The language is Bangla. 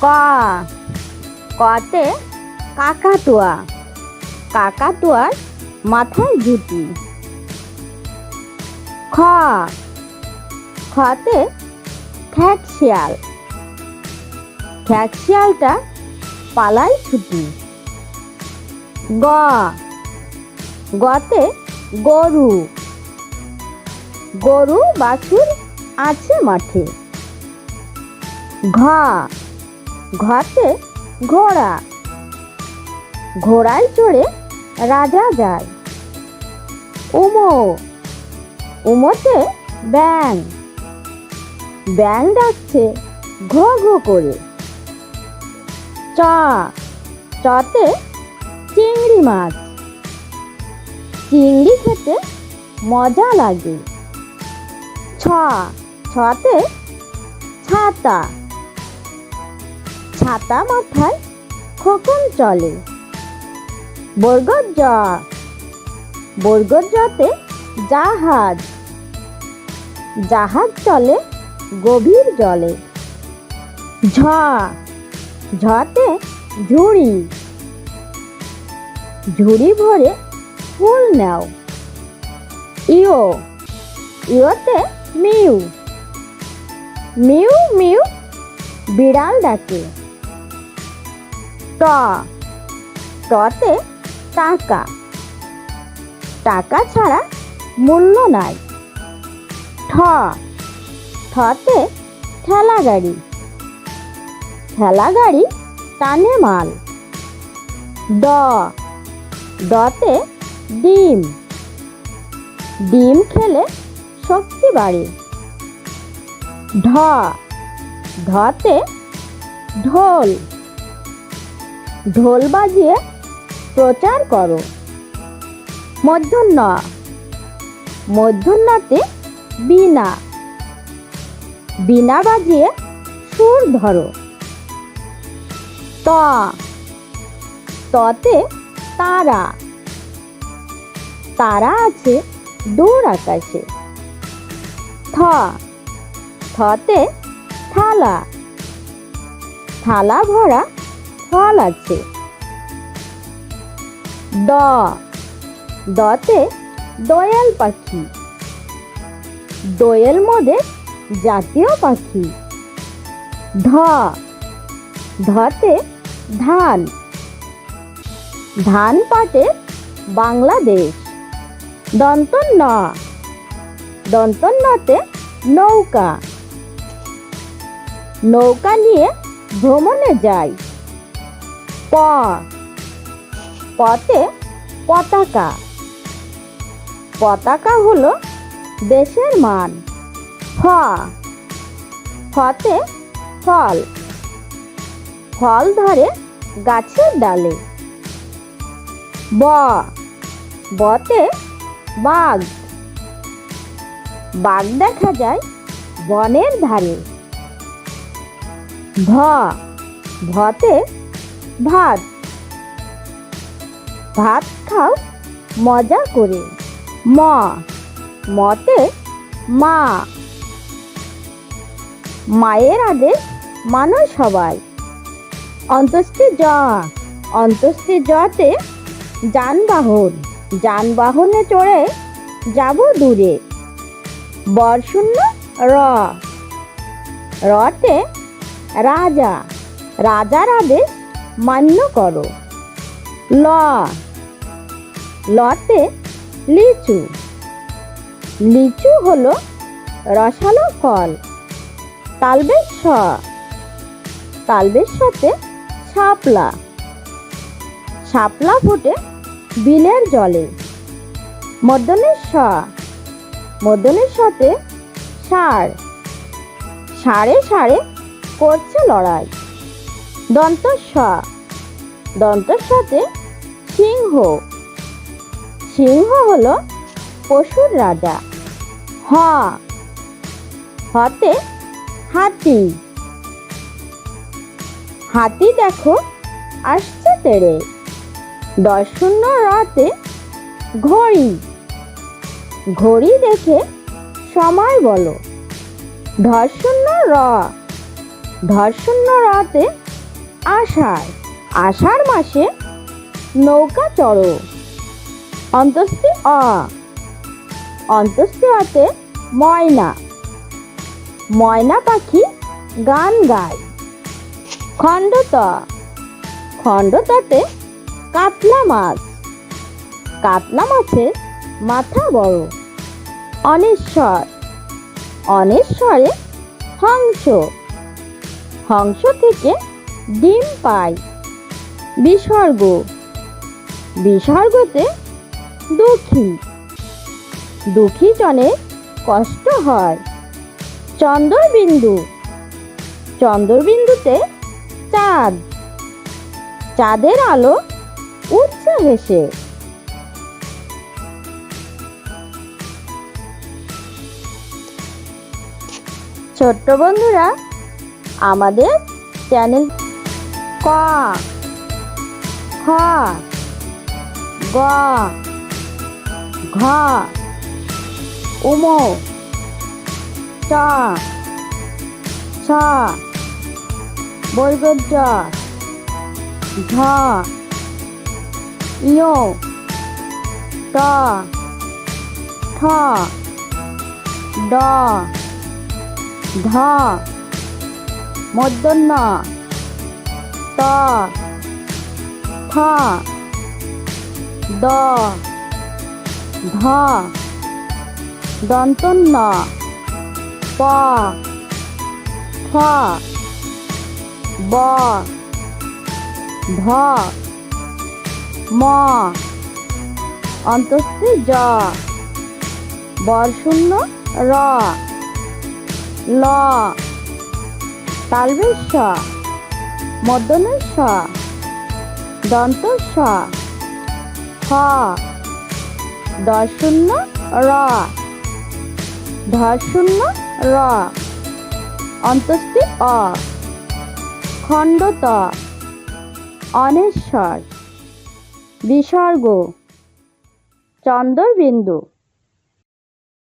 ক। কতে কাকাতুয়া। কাকাতুয়ার মাথায় জুটি খ। খতে খ্যাক শিয়াল। খ্যাক শিয়ালটা পালাই ছুটি গ। গতে গরু। গরু বাছুর আছে মাঠে। ঘ। ঘতে ঘোড়া। ঘোড়ায় চড়ে রাজা যায়। উমো। উমোতে ব্যাং ব্যাং ডাকছে ঘো ঘো করে। চ। চতে চিংড়ি মাছ। চিংড়ি খেতে মজা লাগে। ছ। ছতে ছাতা। ছাতা মাথায় খোকন চলে। বর্গর জ জতে জাহাজ। জাহাজ চলে গভীর জলে। ঝ ঝতে ঝুড়ি। ঝুড়ি ভরে ফুল নাও। ইও ইওতে মিউ। মিউ মিউ, বিড়াল ডাকে। ট টাকা। টাকা ছাড়া মূল্য নাই। ঠ। ঠতে ঠেলা গাড়ি। ঠেলা গাড়ি টানে মাল। ড ডতে ডিম। ডিম খেলে শক্তি বাড়ে। ঢ। ঢতে ঢোল। ঢোল বাজিয়ে প্রচার করো। মধ্যন্ন মধ্যন্নতে বীণা। বীণা বাজিয়ে সুর ধরো। ততে তারা। তারা আছে দূর আকাশে। থ। থতে থালা। থালা ভরা ফল আছে দ। দতে দয়াল পাখি। দোয়েল মোদের জাতীয় পাখি। ধ। ধতে ধান। ধান পাটে বাংলাদেশ। দন্তন ন দন্তন নতে নৌকা। নৌকা নিয়ে ভ্রমণে যাই। প। পতে পতাকা। পতাকা হলো দেশের মান। ফ ফতে ফল ফল ধরে গাছের ডালে। ব। বতে বাঘ। বাঘ দেখা যায় বনের ধারে। ভ। ভতে ভাত। ভাত খাও, মজা করে। ম। মতে মা। মায়ের আদেশ মানো সবাই। অন্তস্থি জ। অন্তস্থি জতে যানবাহন। যানবাহনে চড়ে যাব দূরে। বরশূন্য র। রতে রাজা। রাজার আদেশ মান্য করো। ল। লতে লিচু। লিচু হলো রসালো ফল। তালবের স তালবের সাথে শাপলা। শাপলা ফুটে বিলের জলে। মদনের স মদনের সাথে ষাঁড় সাড়ে সাড়ে করছে লড়াই। দন্ত স দন্তের সাথে সিংহ। সিংহ হলো পশুর রাজা। হ। হতে হাতি। হাতি দেখো আসছে তেড়ে। দশ শূন্য রাতে ঘড়ি। ঘড়ি দেখে সময় বলো। ধর্ষণ্য র। ধর্ষণ্য রাতে আষাঢ়। আষাঢ় মাসে নৌকা চড়ো। অন্তস্তি অ। অন্তস্তি অতে ময়না। ময়না পাখি গান গায়। খণ্ডত খণ্ডততে কাতলা মাছ। কাতলা মাছের মাথা বড়। অনেশ্বর। অনেশ্বরে হংস। হংস থেকে ডিম পাই বিসর্গ। বিসর্গতে দুঃখী। দুঃখী জনের কষ্ট হয়। চন্দ্রবিন্দু। চন্দ্রবিন্দুতে চাঁদ। চাঁদের আলো উচ্চ হেসে ছোট্ট বন্ধুরা, আমাদের চ্যানেল ক খ গ ঘ উম চ ছ বৈগজ্য ঝ ইয় ট ঠ ড ধ মূর্ধন্য ত থ দ। ধ। দন্তন্য প। ফ ব। ভ ম। অন্তস্থি জ। বরশূন্য র। ল। তালবেশ মদনেশ স। হ দশূন্য র। ধর্ষূন্য র। অন্তস্তি অ। খণ্ডত। অনেশ্বর। বিসর্গ। চন্দ্রবিন্দু।